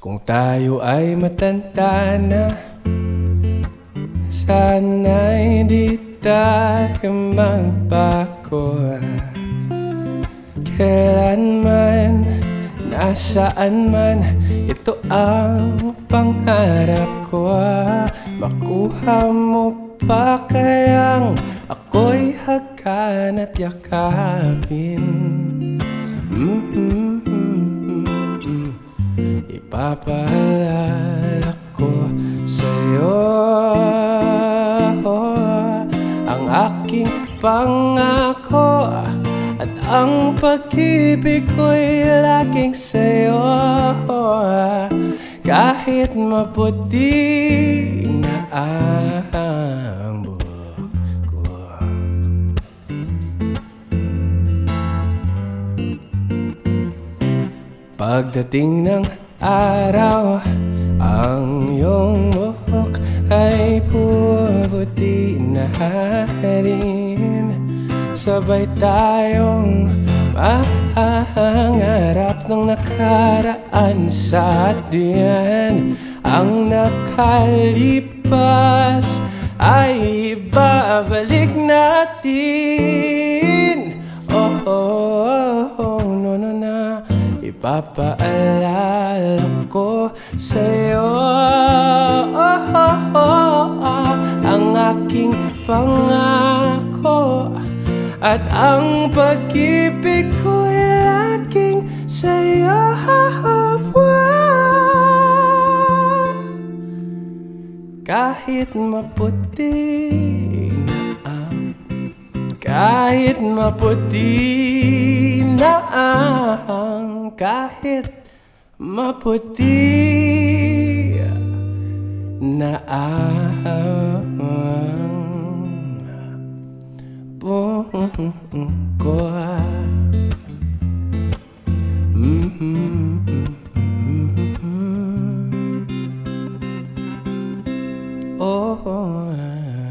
Kung tayo ay matanda na Sana'y di tayo magbago Kailanman, nasaan man Ito ang pangarap ko Makuha mo pa kayang Ako'y hagan at yakapin. Mm Ipapaalala ko sa'yo Ang aking pangako At ang pag-ibig ko'y laging sa'yo. Kahit maputi na ang buhok ko. Pagdating ng araw Ang iyong buhok ay puputi na rin Sabay tayong mahangarap ng nakaraan sa atin Ang nakalipas ay babalik natin Ipapaalala ko sa'yo. Oh, oh, oh, oh, Ang aking pangako At ang pag-ibig ko'y laging sa'yo. Kahit maputi na ang kahit maputi na ang kahit maputi na ang ko. Mm-hmm. Oh.